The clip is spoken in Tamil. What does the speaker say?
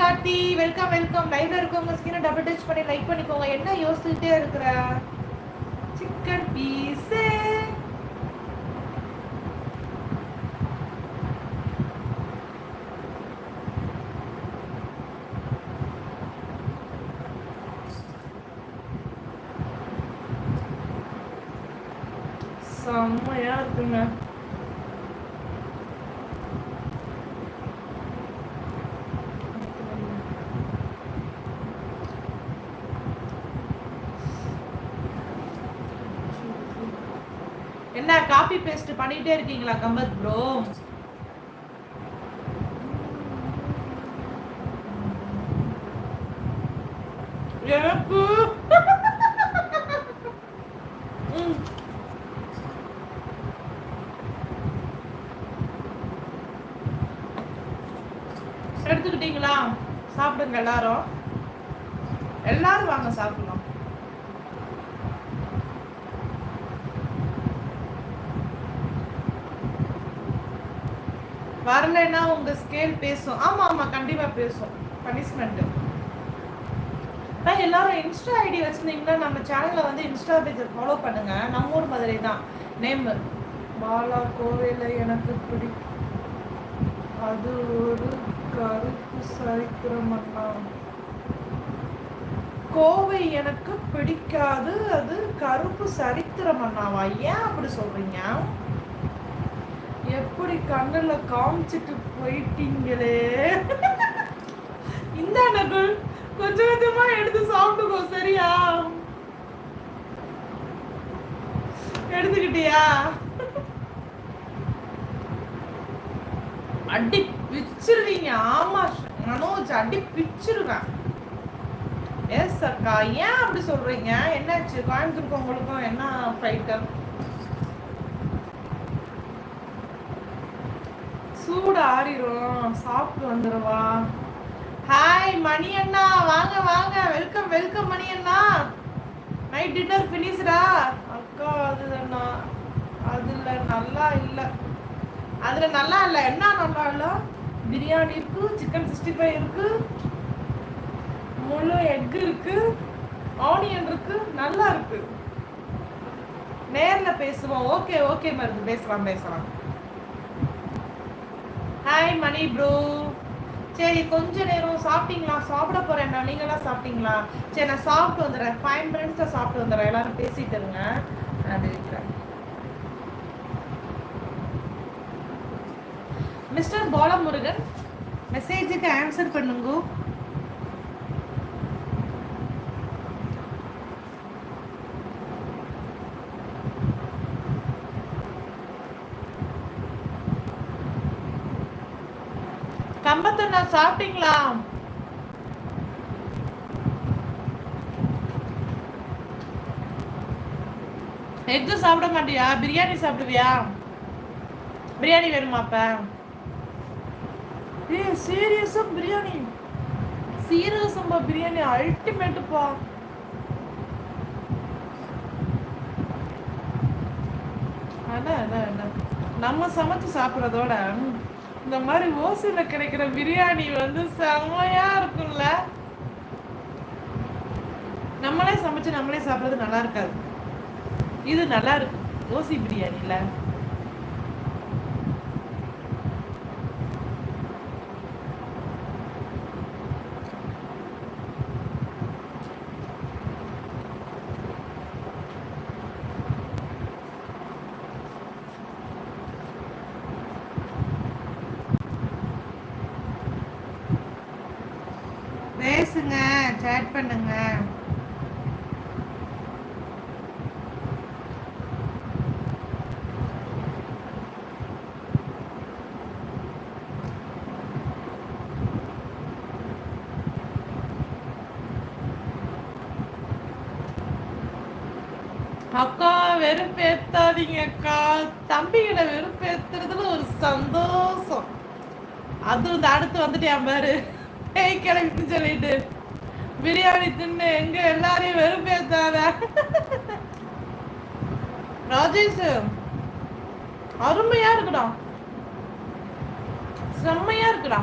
கார்த்தி வெல்கம் வெல்கம் லைவ்ல இருக்கவங்க ஸ்கின் டபுள் டச் பண்ணி லைக் பண்ணிக்கோங்க. என்ன யோசிச்சுட்டே இருக்கிற? சிக்கன் பீஸ் செம்மையா இருக்குங்க. என்ன காப்பி பேஸ்ட் பண்ணிட்டே இருக்கீங்களா கம்பத் ப்ரோ எனக்கு. ம். எடுத்துக்கிட்டீங்களா? சாப்பிடுங்க எல்லாரும். எல்லாரும் வாங்க சாப்பிடுங்க வரலைன்னா உங்க ஸ்கேல் பேசும். ஆமா ஆமா கண்டிப்பா பேசும். பனிஷ்மெண்ட் எல்லாரும் இன்ஸ்டா ஐடி வச்சிருந்தீங்கன்னா நம்ம சேனல்ல வந்து இன்ஸ்டா பேஜ் ஃபாலோ பண்ணுங்க. நம்ம ஊர் மதுரை தான். நேம் பாலா கோவில எனக்கு பிடிக்கும். அது ஒரு கருப்பு சரித்திரம் கோவை எனக்கு பிடிக்காது. அது கருப்பு சரித்திரம் அண்ணாவா ஏன் அப்படி சொல்றீங்க? எப்படி கண்ணுல காமிச்சிட்டு போயிட்டீங்களே? இந்த நகுல் கொஞ்சம் கொஞ்சமா எடுத்து சாப்பிட்டுக்கோ சரியா? எடுத்துக்கிட்டியா? அடி பிச்சிருவீங்க. ஆமா மனோஜ் அடி பிச்சிருவேன். எஸ் அக்கா ஏன் அப்படி சொல்றீங்க? என்னாச்சு? கோயம்புத்தூருக்கு உங்களுக்கும் என்ன ஃப்ளைட்டு சூடு ஆறிடும் சாப்பிட்டு வந்துடுவா. ஹாய் மணி அண்ணா வாங்க வாங்க. வெல்கம் வெல்கம் மணி அண்ணா நைட் டின்னர் ஃபினிஷ்டா அக்கா அதுதானா அதில் நல்லா இல்லை. அதில் நல்லா இல்லை. என்ன நல்லா இல்லை? பிரியாணி இருக்கு சிக்கன் சிக்ஸ்டி ஃபைவ் இருக்கு. முழு எக் இருக்கு. ஆனியன் இருக்கு. நல்லா இருக்கு. நேரில் பேசுவோம். ஓகே ஓகே மருந்து பேசலாம் பேசலாம். ஹாய் மணி ப்ரோ சரி கொஞ்ச நேரம் சாப்பிட்டீங்களா? சாப்பிட போறேன் நான் நீங்களாம் சாப்பிட்டீங்களா? சரி நான் சாப்பிட்டு வந்துடுறேன். ஃபைவ் மினிட்ஸ்ல சாப்பிட்டு வந்துடுறேன். எல்லாரும் பேசிட்டு இருங்க. நான் இருக்கிறேன் மிஸ்டர் பாலமுருகன் மெசேஜுக்கு ஆன்சர் பண்ணுங்க. கம்பத்தண்ணா சாப்பிட்டீங்களா? எக்கு சாப்பிட மாட்டியா? பிரியாணி சாப்பிடுவியா? பிரியாணி வேணுமா அப்ப? ஏ சீரியஸா பிரியாணி. சீரியஸம்பா பிரியாணி அல்டிமேட்டுப்பா அதான் அதான். நம்ம சமைச்சு சாப்பிட்றதோட இந்த மாதிரி ஓசியில் கிடைக்கிற பிரியாணி வந்து செம்மையா இருக்கும்ல. நம்மளே சமைச்சு நம்மளே சாப்பிட்றது நல்லா இருக்காது. இது நல்லா இருக்கும். ஓசி பிரியாணில பேசுங்க சேட் பண்ணுங்க. அக்கா வெறுப்பேத்தாதீங்க அக்கா. தம்பிகளை வெறுப்பேத்துறதுல ஒரு சந்தோஷம். அது வந்து அடுத்து வந்துட்டேன் பாரு. ஏய் கிளம்பி சொல்லிட்டு. பிரியாணி தின்னு எங்க எல்லாரையும் வெறுப்பேத்தாத ராஜேஷ் அருமையா இருக்குடா. செம்மையா இருக்குடா.